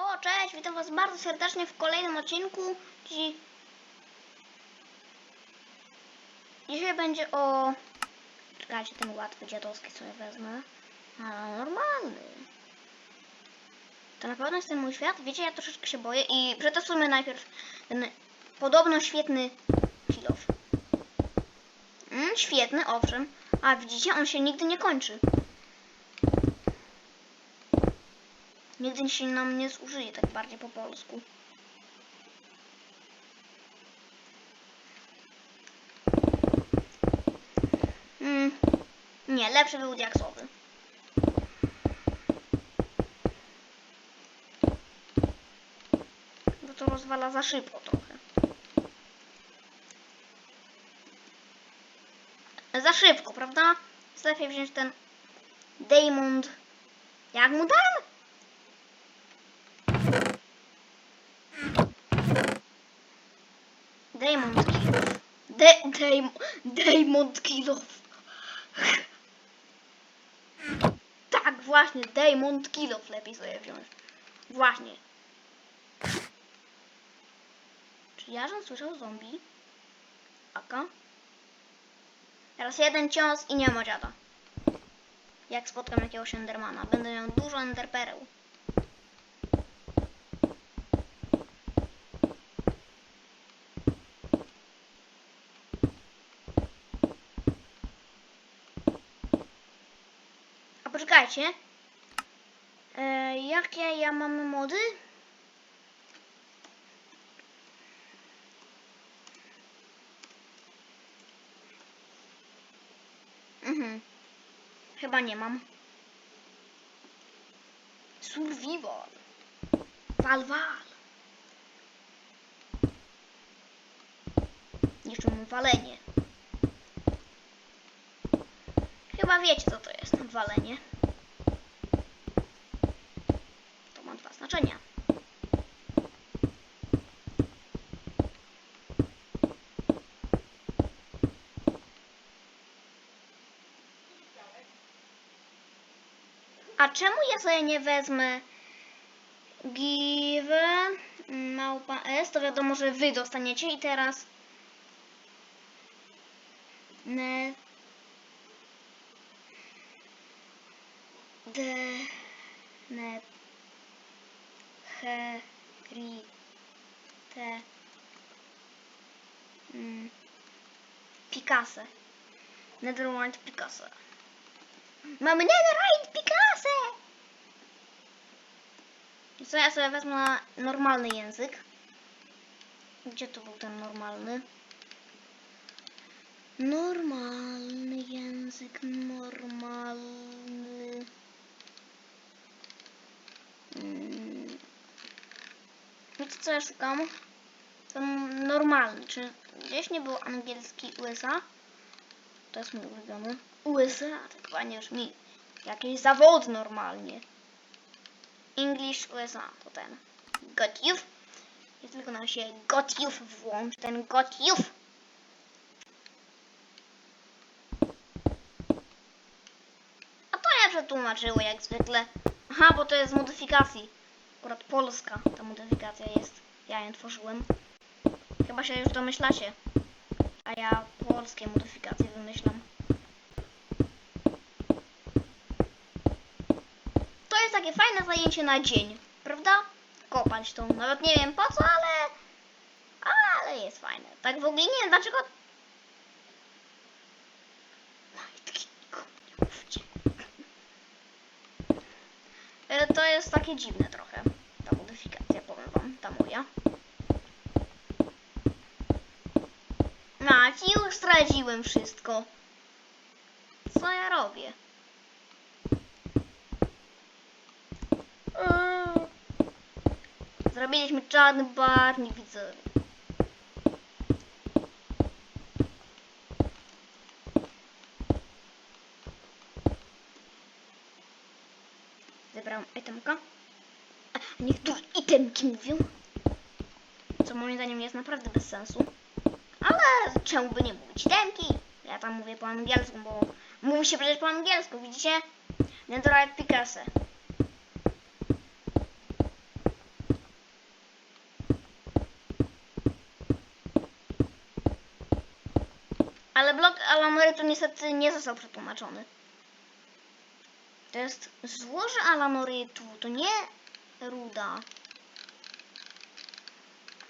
O, cześć, witam was bardzo serdecznie w kolejnym odcinku. Dziś... Dzisiaj będzie o... Czekajcie, ten łatwy dziadowski sobie wezmę. Ale normalny. To na pewno jest ten mój świat. Wiecie, ja troszeczkę się boję i przetestujmy najpierw ten podobno świetny kilof. Mm, świetny, owszem. A widzicie, on się nigdy nie kończy. Nigdy się nam nie zużyje, tak bardziej po polsku. Mm, nie, lepszy był diaksowy. Bo to rozwala za szybko trochę. Za szybko, prawda? Lepiej wziąć ten Diamond. Jak mu dam? De Diamond, Diamond Kill. Tak, właśnie, Diamond Kill lepiej sobie wziąć. Właśnie. Czy Jarząc słyszał zombie? Aka? Teraz jeden cios i nie ma dziada. Jak spotkam jakiegoś Endermana, będę miał dużo Enderpereł. Poczekajcie. E, jakie ja mam mody? Mhm. Chyba nie mam. Survival. Walwal. Jeszcze mam walenie. Chyba wiecie co to jest walenie. To ma dwa znaczenia. A czemu ja sobie nie wezmę give małpa s? To wiadomo, że wy dostaniecie i teraz ne de ne he ri te mm, Picasso. Netherworld Picasso. Mamy Netherite Picasso! I co ja sobie wezmę na normalny język? Gdzie to był ten normalny? Normalny co ja szukam? Normalny, czy gdzieś nie był angielski USA? To jest mój ulubiony. USA, tak chyba nie już mi jakieś zawody normalnie. English USA to ten. Got youth. Ja tylko nam się got youth włącz, ten got youth. A to nie przetłumaczyło jak zwykle. Aha, bo to jest z modyfikacji. Akurat polska ta modyfikacja jest. Ja ją tworzyłem. Chyba się już domyślacie. A ja polskie modyfikacje wymyślam. To jest takie fajne zajęcie na dzień, prawda? Kopać tą. Nawet nie wiem po co, ale. Ale jest fajne. Tak w ogóle nie wiem dlaczego. Majtki, nie mówcie. E, To jest takie dziwne trochę. Ta modyfikacja, powiem wam, ta moja. Ci już zdradziłem wszystko. Co ja robię? Zrobiliśmy czarny bar, nie widzę. zebrałem itemka. A itemki mówił. Co moim zdaniem jest naprawdę bez sensu. Ale czemu by nie mówić itemki? Ja tam mówię po angielsku, bo mówi się przecież po angielsku, widzicie? Nie Netherite Picasso. Ale blok Alan Mory to niestety nie został przetłumaczony. To jest złoże Alamorytu, to nie ruda.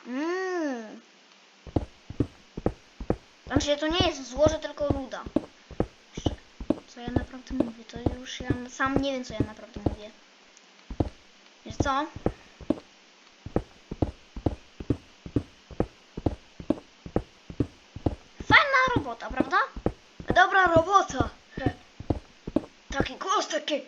Mmm. Znaczy, to nie jest złoże, tylko ruda. Co ja naprawdę mówię? To już ja sam nie wiem, co ja naprawdę mówię. Wiesz co? Fajna robota, prawda? Dobra robota. Taki głos, taki...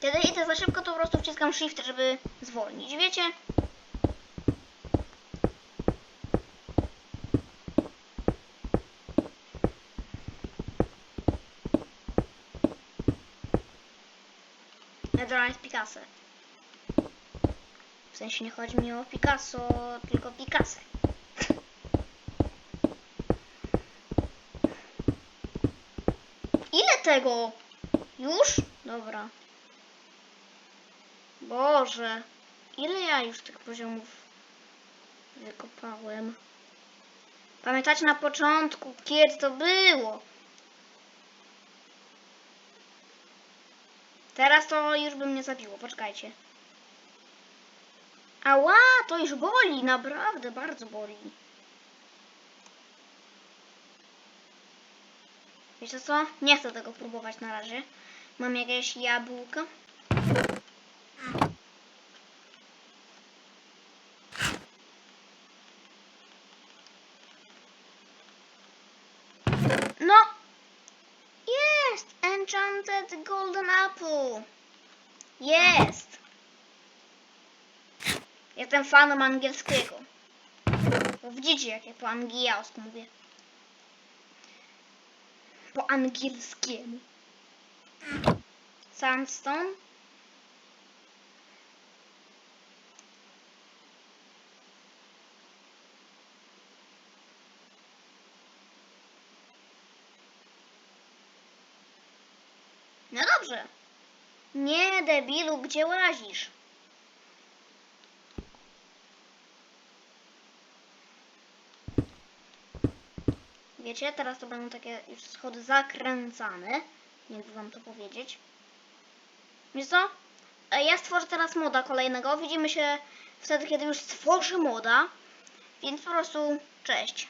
Kiedy idę za szybko, to po prostu wciskam shift, żeby zwolnić, wiecie? Netherite Picasso. W sensie nie chodzi mi o Picasso, tylko Picasso. Ile tego? Już? Dobra. Boże. Ile ja już tych poziomów wykopałem? Pamiętacie na początku, kiedy to było? Teraz to już by mnie zabiło, poczekajcie. Ała, to już boli, naprawdę bardzo boli. Wiecie co? Nie chcę tego próbować na razie. Mam jakieś jabłko. No! Jest! Enchanted Golden Apple! Jest! Jestem fanem angielskiego. Widzicie, jak ja po angielsku mówię. Po angielskiemu. Sandstone. No dobrze. Nie, debilu, gdzie łazisz? Wiecie, teraz to będą takie już schody zakręcane. Jakby wam to powiedzieć. Wiesz co? E, Ja stworzę teraz moda kolejnego. Widzimy się wtedy, kiedy już stworzę moda. Więc po prostu cześć.